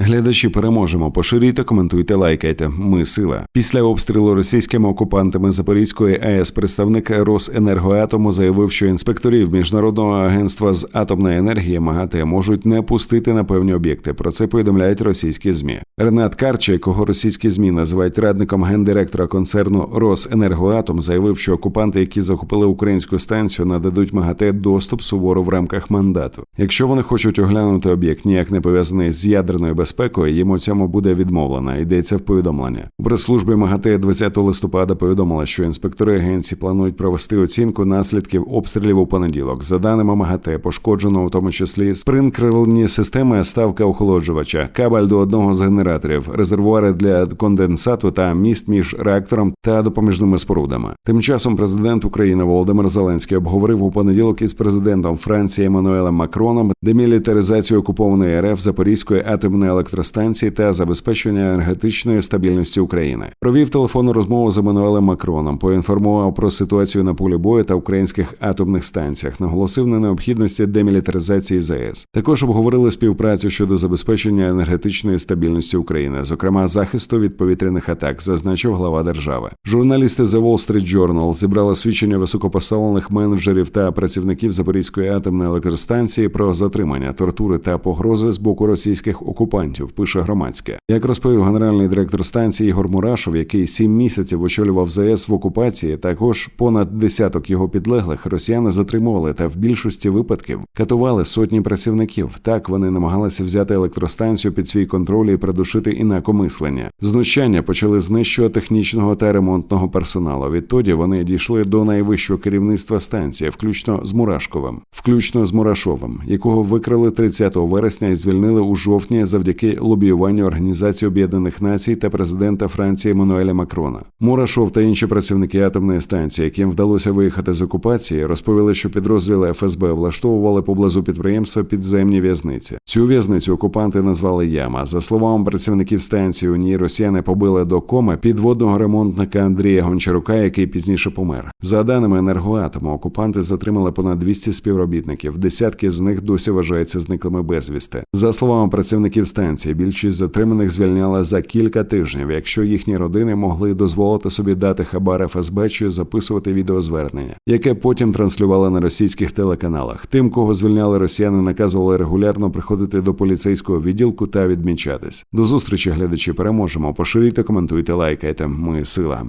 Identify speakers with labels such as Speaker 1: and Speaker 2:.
Speaker 1: Глядачі переможемо. Поширюйте, коментуйте, лайкайте. Ми сила. Після обстрілу російськими окупантами Запорізької АЕС представник Росенергоатому заявив, що інспекторів міжнародного агентства з атомної енергії МАГАТЕ можуть не пустити на певні об'єкти. Про це повідомляють російські змі. Ренат Карча, якого російські змі називають радником гендиректора концерну Росенергоатом, заявив, що окупанти, які захопили українську станцію, нададуть МАГАТЕ доступ суворо в рамках мандату. Якщо вони хочуть оглянути об'єкт, ніяк не пов'язаний з ядерною безпекою, їм у цьому буде відмовлено. Йдеться в повідомлення. У прес-службі МАГАТЕ 20 листопада повідомила, що інспектори агенції планують провести оцінку наслідків обстрілів у понеділок. За даними МАГАТЕ, пошкоджено у тому числі спринкрилні системи ставка охолоджувача, кабель до одного з генераторів, резервуари для конденсату та міст між реактором та допоміжними спорудами. Тим часом президент України Володимир Зеленський обговорив у понеділок із президентом Франції Еммануелем Макроном демілітаризацію окупованої РФ Запорізької атомної електростанції та забезпечення енергетичної стабільності України. Провів телефонну розмову з Еммануелем Макроном, поінформував про ситуацію на полі бою та українських атомних станціях, наголосив на необхідності демілітаризації ЗАЕС. Також обговорили співпрацю щодо забезпечення енергетичної стабільності України, зокрема захисту від повітряних атак, зазначив глава держави. Журналісти The Wall Street Journal зібрали свідчення високопоставлених менеджерів та працівників Запорізької атомної електростанції про затримання, тортури та погрози з боку російських окупантів. Пише громадське. Як розповів генеральний директор станції Ігор Мурашов, який сім місяців очолював ЗАЕС в окупації, також понад десяток його підлеглих росіяни затримували та в більшості випадків катували сотні працівників. Так вони намагалися взяти електростанцію під свій контроль і придушити інакомислення. Знущання почали з нижчого технічного та ремонтного персоналу. Відтоді вони дійшли до найвищого керівництва станції, включно з Мурашковим, включно з Мурашовим, якого викрили 30 вересня і звільнили у жовтні завдяки лобіюванню Організації Об'єднаних Націй та президента Франції Мануеля Макрона. Мурашов та інші працівники атомної станції, яким вдалося виїхати з окупації, розповіли, що підрозділи ФСБ влаштовували поблизу підприємства підземні в'язниці. Цю в'язницю окупанти назвали Яма. За словами працівників станції, у ній росіяни побили до коми підводного ремонтника Андрія Гончарука, який пізніше помер. За даними енергоатому, окупанти затримали понад 200 співробітників. Десятки з них досі вважаються зниклими безвісти. За словами працівників станції, більшість затриманих звільняла за кілька тижнів, якщо їхні родини могли дозволити собі дати хабар ФСБ чи записувати відеозвернення, яке потім транслювали на російських телеканалах. Тим, кого звільняли росіяни, наказували регулярно приходити до поліцейського відділку та відмічатись. До зустрічі, глядачі, переможемо. Поширюйте, коментуйте, лайкайте. Ми сила.